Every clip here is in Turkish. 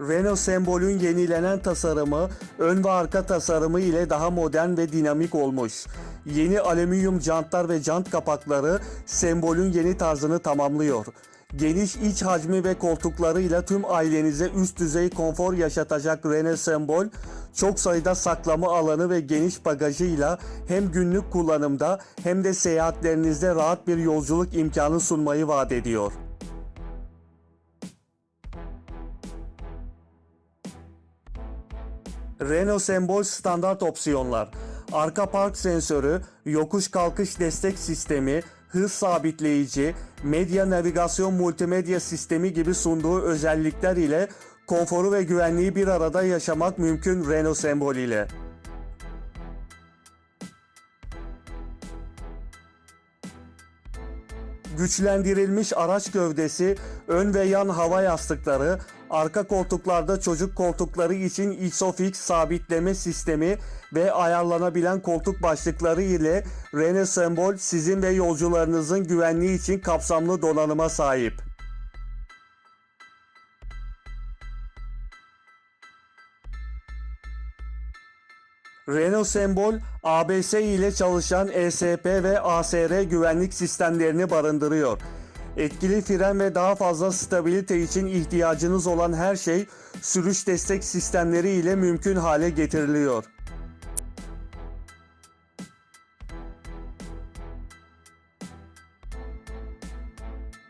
Renault sembolün yenilenen tasarımı ön ve arka tasarımı ile daha modern ve dinamik olmuş. Yeni alüminyum jantlar ve jant kapakları sembolün yeni tarzını tamamlıyor. Geniş iç hacmi ve koltuklarıyla tüm ailenize üst düzey konfor yaşatacak Renault Sembol, çok sayıda saklama alanı ve geniş bagajıyla hem günlük kullanımda hem de seyahatlerinizde rahat bir yolculuk imkanı sunmayı vaat ediyor. Renault Sembol standart opsiyonlar. Arka park sensörü, yokuş kalkış destek sistemi, hız sabitleyici, medya navigasyon multimedya sistemi gibi sunduğu özellikler ile konforu ve güvenliği bir arada yaşamak mümkün Renault Sembol ile. Güçlendirilmiş araç gövdesi, ön ve yan hava yastıkları, arka koltuklarda çocuk koltukları için ISOFIX sabitleme sistemi ve ayarlanabilen koltuk başlıkları ile Renault Sembol sizin ve yolcularınızın güvenliği için kapsamlı donanıma sahip. Renault Sembol, ABS ile çalışan ESP ve ASR güvenlik sistemlerini barındırıyor. Etkili fren ve daha fazla stabilite için ihtiyacınız olan her şey sürüş destek sistemleri ile mümkün hale getiriliyor.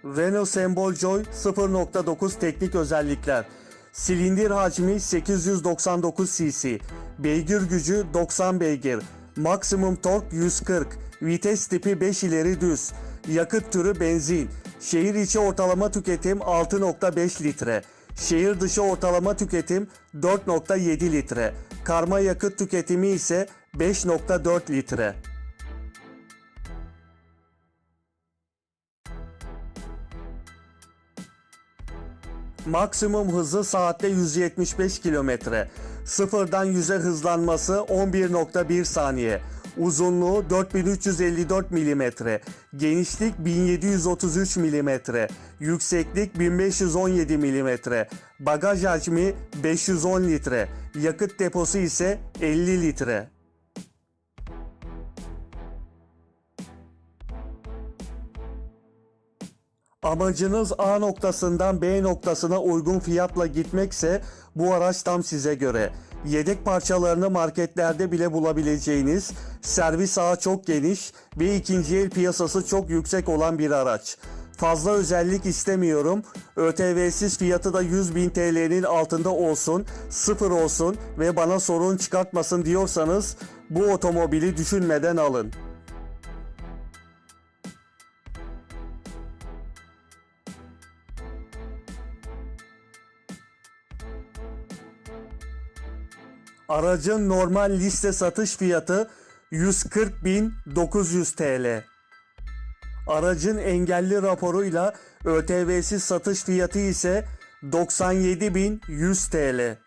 Renault Sembol Joy 0.9 teknik özellikler. Silindir hacmi 899 cc. Beygir gücü 90 beygir. Maksimum tork 140. Vites tipi 5 ileri düz. Yakıt türü benzin. Şehir içi ortalama tüketim 6.5 litre. Şehir dışı ortalama tüketim 4.7 litre. Karma yakıt tüketimi ise 5.4 litre. Maksimum hızı saatte 175 kilometre. Sıfırdan 100'e hızlanması 11.1 saniye. Uzunluğu 4354 mm. Genişlik 1733 mm. Yükseklik 1517 mm. Bagaj hacmi 510 litre. Yakıt deposu ise 50 litre. Amacınız A noktasından B noktasına uygun fiyatla gitmekse bu araç tam size göre. Yedek parçalarını marketlerde bile bulabileceğiniz, servis ağı çok geniş ve ikinci el piyasası çok yüksek olan bir araç. Fazla özellik istemiyorum. ÖTV'siz fiyatı da 100 bin TL'nin altında olsun, sıfır olsun ve bana sorun çıkartmasın diyorsanız bu otomobili düşünmeden alın. Aracın normal liste satış fiyatı 140.900 TL. Aracın engelli raporuyla ÖTV'siz satış fiyatı ise 97.100 TL.